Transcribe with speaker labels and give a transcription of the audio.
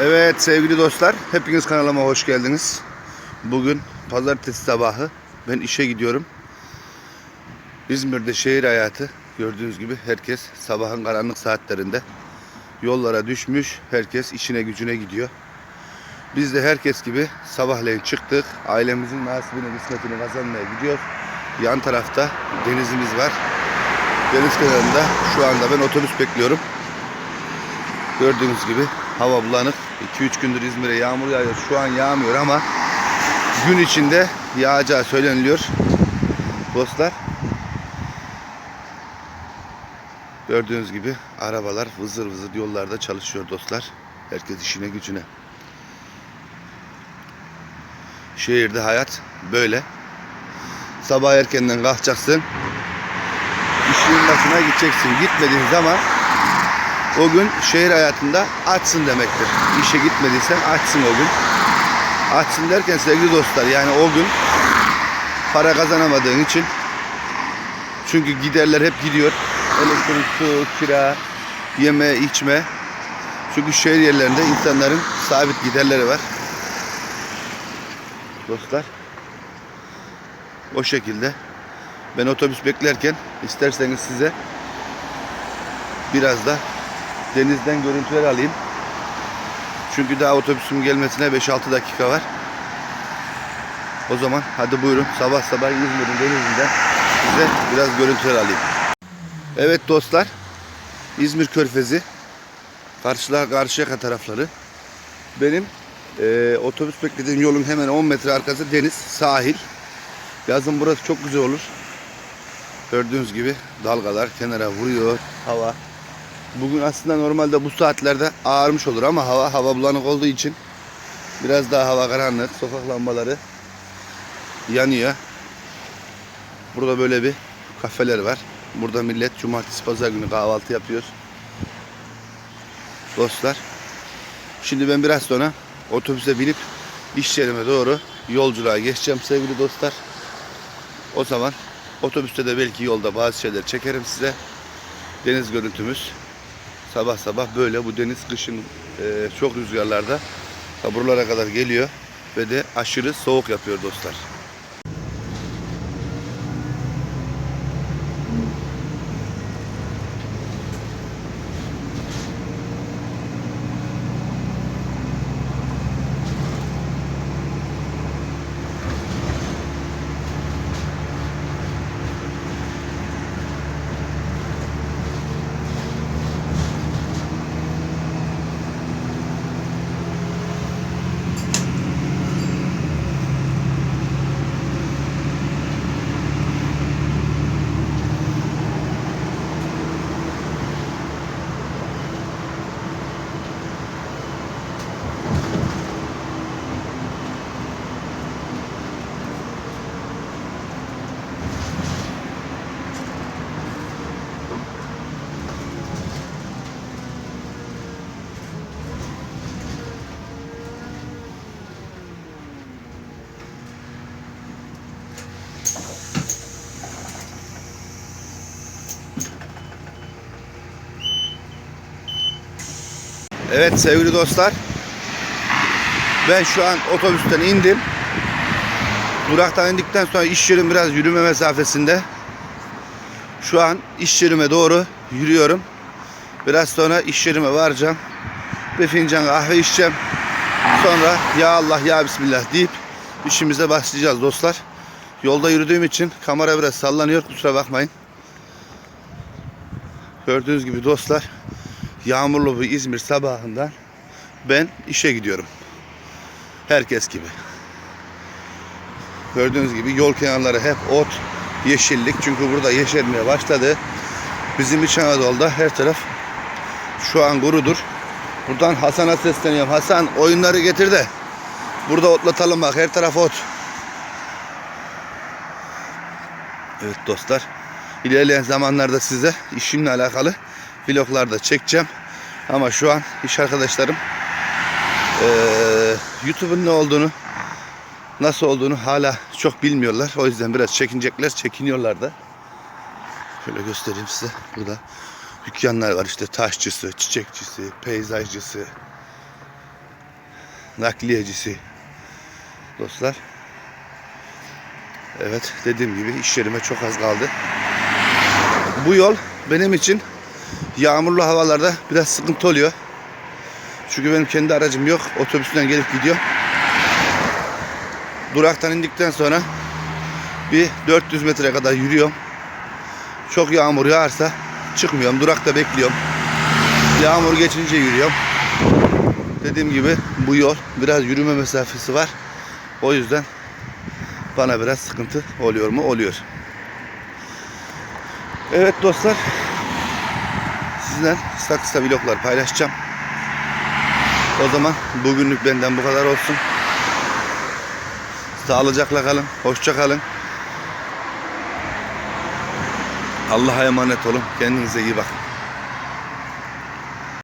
Speaker 1: Evet sevgili dostlar, hepiniz kanalıma hoş geldiniz. Bugün pazartesi sabahı ben işe gidiyorum. İzmir'de şehir hayatı gördüğünüz gibi herkes sabahın karanlık saatlerinde yollara düşmüş. Herkes işine gücüne gidiyor. Biz de herkes gibi sabahleyin çıktık. Ailemizin nasibini, kısmetini kazanmaya gidiyoruz. Yan tarafta denizimiz var. Deniz kenarında şu anda ben otobüs bekliyorum. Gördüğünüz gibi hava bulanık. 2-3 gündür İzmir'e yağmur yağıyor. Şu an yağmıyor ama gün içinde yağacağı söyleniliyor. Dostlar. Gördüğünüz gibi arabalar vızır vızır yollarda çalışıyor dostlar. Herkes işine gücüne. Şehirde hayat böyle. Sabah erkenden kalkacaksın. İşinin başına gideceksin. Gitmediğin zaman o gün şehir hayatında açsın demektir. İşe gitmediysen açsın o gün. Açsın derken sevgili dostlar yani o gün para kazanamadığın için çünkü giderler hep gidiyor. Elektrik, su, kira, yeme, içme. Çünkü şehir yerlerinde insanların sabit giderleri var. Dostlar. O şekilde. Ben otobüs beklerken isterseniz size biraz da denizden görüntüler alayım. Çünkü daha otobüsüm gelmesine 5-6 dakika var. O zaman hadi buyurun sabah sabah İzmir'in denizinden size biraz görüntüler alayım. Evet dostlar. İzmir Körfezi. Karşılar Karşıyaka tarafları. Benim e, otobüs beklediğim yolun hemen 10 metre arkası deniz, sahil. Yazın burası çok güzel olur. Gördüğünüz gibi dalgalar kenara vuruyor. Hava Bugün aslında normalde bu saatlerde ağarmış olur ama hava hava bulanık olduğu için biraz daha hava karanlık. Sokak lambaları yanıyor. Burada böyle bir kafeler var. Burada millet cumartesi pazar günü kahvaltı yapıyor. Dostlar. Şimdi ben biraz sonra otobüse binip iş yerime doğru yolculuğa geçeceğim sevgili dostlar. O zaman otobüste de belki yolda bazı şeyler çekerim size. Deniz görüntümüz sabah sabah böyle bu deniz kışın e, çok rüzgarlarda buralara kadar geliyor ve de aşırı soğuk yapıyor dostlar. Evet sevgili dostlar. Ben şu an otobüsten indim. Duraktan indikten sonra iş yerim biraz yürüme mesafesinde. Şu an iş yerime doğru yürüyorum. Biraz sonra iş yerime varacağım. Bir fincan kahve içeceğim. Sonra ya Allah ya Bismillah deyip işimize başlayacağız dostlar. Yolda yürüdüğüm için kamera biraz sallanıyor kusura bakmayın. Gördüğünüz gibi dostlar yağmurlu bir İzmir sabahından ben işe gidiyorum. Herkes gibi. Gördüğünüz gibi yol kenarları hep ot, yeşillik. Çünkü burada yeşermeye başladı. Bizim İç Anadolu'da her taraf şu an kurudur. Buradan Hasan'a sesleniyorum. Hasan oyunları getir de burada otlatalım bak her taraf ot. Evet dostlar. İlerleyen zamanlarda size işimle alakalı vloglar da çekeceğim. Ama şu an iş arkadaşlarım eee YouTube'un ne olduğunu nasıl olduğunu hala çok bilmiyorlar. O yüzden biraz çekinecekler, çekiniyorlar da. Şöyle göstereyim size. Burada dükkanlar var işte taşçısı, çiçekçisi, peyzajcısı. nakliyecisi dostlar. Evet dediğim gibi iş yerime çok az kaldı. Bu yol benim için yağmurlu havalarda biraz sıkıntı oluyor. Çünkü benim kendi aracım yok. Otobüsten gelip gidiyor. Duraktan indikten sonra bir 400 metre kadar yürüyorum. Çok yağmur yağarsa çıkmıyorum. Durakta bekliyorum. Yağmur geçince yürüyorum. Dediğim gibi bu yol biraz yürüme mesafesi var. O yüzden bana biraz sıkıntı oluyor mu? Oluyor. Evet dostlar. Sizinle kısa kısa vloglar paylaşacağım. O zaman bugünlük benden bu kadar olsun. Sağlıcakla kalın. Hoşça kalın. Allah'a emanet olun. Kendinize iyi bakın.